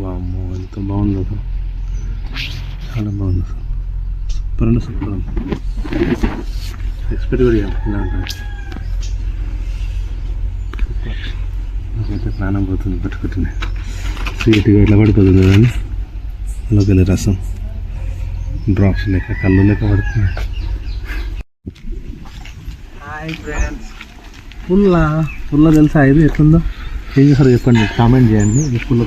వామ్మో ఎంత బాగుంది అసలు చాలా బాగుంది. సూపర్ అంటే సూపర్ ఎక్స్పెక్ట్ కూడా ఇలా ఉంటుంది నాకైతే ప్రాణం పోతుంది పట్టుకుంటుంది స్వీట్గా ఇట్లా పడిపోతుంది అందులోకి వెళ్ళి రసం. డ్రాప్స్ లెక్క కళ్ళు లెక్క పడుతుంది. పుల్ల పుల్ల తెలుసా ఇది ఎట్లుందో? ఏం చేస్తారో చెప్పండి కామెంట్ చేయండి. ఈ పుల్ల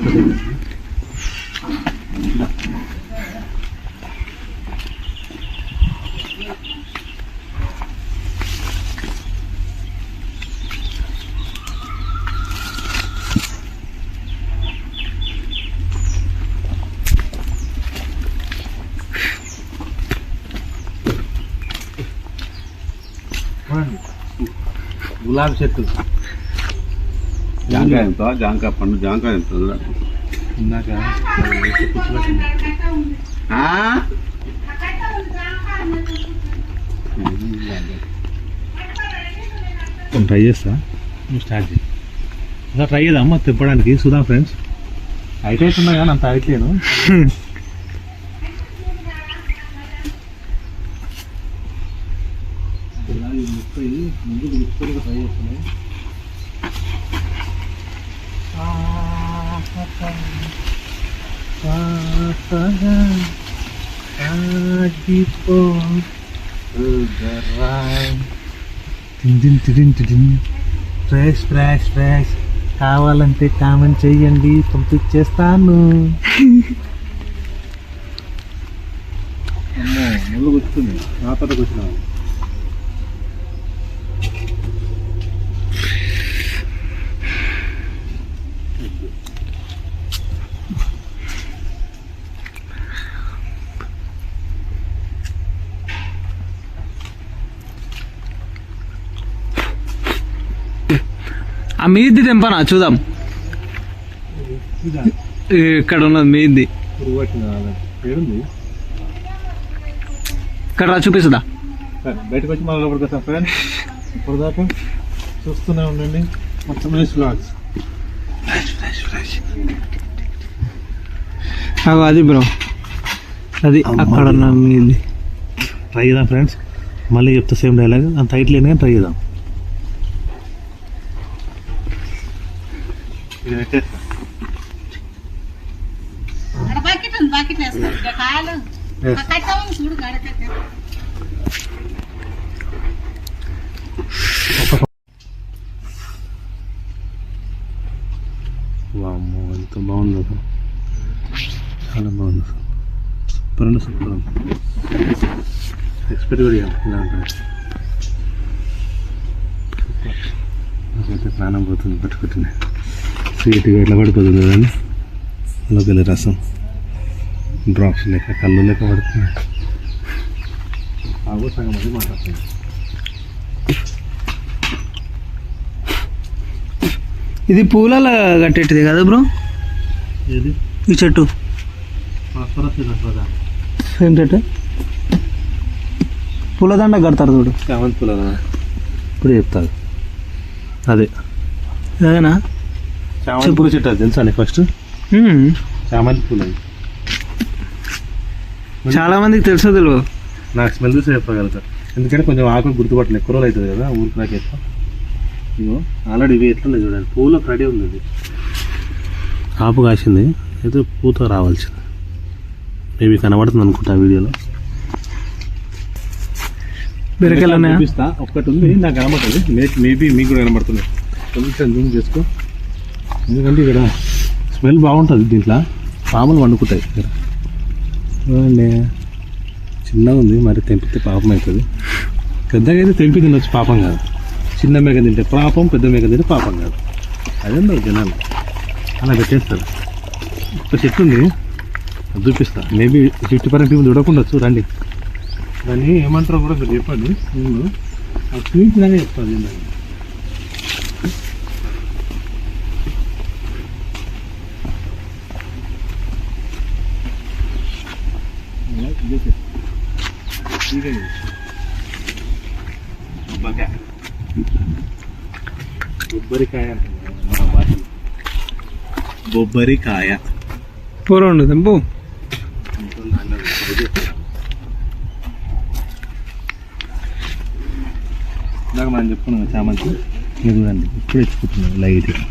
గులాబీ చెట్టు జాంకాయ ఎంత జాంకాయ పండు జాంకాయ ఎంత ఇందాక ట్రై చేస్తా. నువ్వు స్టార్ట్ చేయి. ట్రై చేద్దాం అమ్మ తిప్పడానికి. సుధా ఫ్రెండ్స్ అవుతున్నా కానీ అంత హైట్ లేను ఇలా ఈ ముప్పై ముందుకు విప్పుకొని ట్రై చేస్తున్నాయి ఫ్రెష్ ఫ్రెష్ ఫ్రెష్ కావాలంటే కామెంట్ చెయ్యండి పంపించేస్తాను అమ్మో ముళ్ళు నా తోట కూర్చున్నా ఆ మీది తెంపనా? చూద్దాం. ఇక్కడ ఉన్నది మీది. ఇక్కడ రా చూపిస్తుందా? బయటకు వచ్చి మళ్ళీ లోపలికి వస్తాం ఫ్రెండ్స్ ఇప్పుడు దాకా చూస్తూనే ఉండండి. మొత్తం అది బ్రో. అది అక్కడ మీది. ట్రై చేద్దాం ఫ్రెండ్స్ మళ్ళీ చెప్తా సేమ్ డైలాగ్ అంత హైట్ లేని ట్రై చేద్దాం. ఇది పెట్టేస్తా అక్కడ బకెట్ ఉంది బకెట్ వేసుకో ఇక కాయలు Yes. కట్టామని చూడు గడకట్ట వామ్మో ఎంత బాగుంది చాలా బాగుంది సూపర్ అంటే సూపర్ ఎక్స్పెక్ట్ కూడా ఇలా ఉంటుంది నాకైతే ప్రాణం పోతుంది పట్టుకుంటుంది స్వీట్గా ఇట్లా పడిపోతుంది కదండి వెళ్ళి రసం డ్రాప్స్ లెక్క కళ్ళు లెక్క పడుతుంది ఆగో సగం మంది మాట్లాడుతుంది. ఇది పూలలో కట్టేటిది కదా బ్రో? ఏది? ఈ చెట్టు. ఏం చెట్టు. పూలదండ కడతారు చూడు. చామంతి పూల ఇప్పుడు చెప్తాను అదే. అదేనా చామంతి పూల చెట్టు అది తెలుసా నీకు ఫస్ట్. చామంతి పూలు అది. చాలా మందికి తెలుసో తెలియదు నాకు స్మెల్ చూసి చెప్పగలుగుతా. ఎందుకంటే కొంచెం ఆకులు గుర్తుపట్టలేదు. ఎక్కువ రోజులు అవుతుంది కదా ఊరికి నాకు ఎక్కువ. ఇగో ఆల్రెడీ ఇవి ఎట్లున్నాయి చూడండి. పూలకు రెడీ ఉంది ఇది. కాపు కాసింది. అయితే పూత రావాల్సింది. మేబీ కనబడుతుంది అనుకుంటా వీడియోలో. బీరకాయలు ఉన్నాయా? చూపిస్తా. ఒక్కటి ఉంది నాకు కనబడుతుంది మేబీ మీకు కూడా కనబడుతుంది కొంచెం జూమ్ చేసుకో. ఎందుకంటే ఇక్కడ స్మెల్ బాగుంటుంది దీంట్లో. పాములు వండుకుంటాయి ఇక్కడ. చూడండి. చిన్నగా ఉంది మరి తెంపితే పాపం అవుతుంది. పెద్దగా అయితే తెంపి తినొచ్చు పాపం కాదు. చిన్న మేక తింటే పాపం పెద్ద మేక తింటే పాపం కాదు. అదే జనాలు. అలా పెట్టేస్తారు. ఒక చెట్టు ఉంది. అది చూపిస్తా. మేబీ ఫిఫ్టీ పర్సెంట్ పీపుల్ చూడకుండొచ్చు. రండి. దాన్ని ఏమంటారో కూడా మీరు చెప్పండి. ముందు. ఆ చూపించినాక చెప్తాను ఏంటని బొబ్బరికాయ అంటారు మన భాషలో బొబ్బరికాయ కూర ఉండదు తెంపు ఇందాక మనం చెప్పుకున్నాం చామంతి ఇది చూడండి ఇప్పుడు ఇచ్చుకుంటున్నాం లైట్గా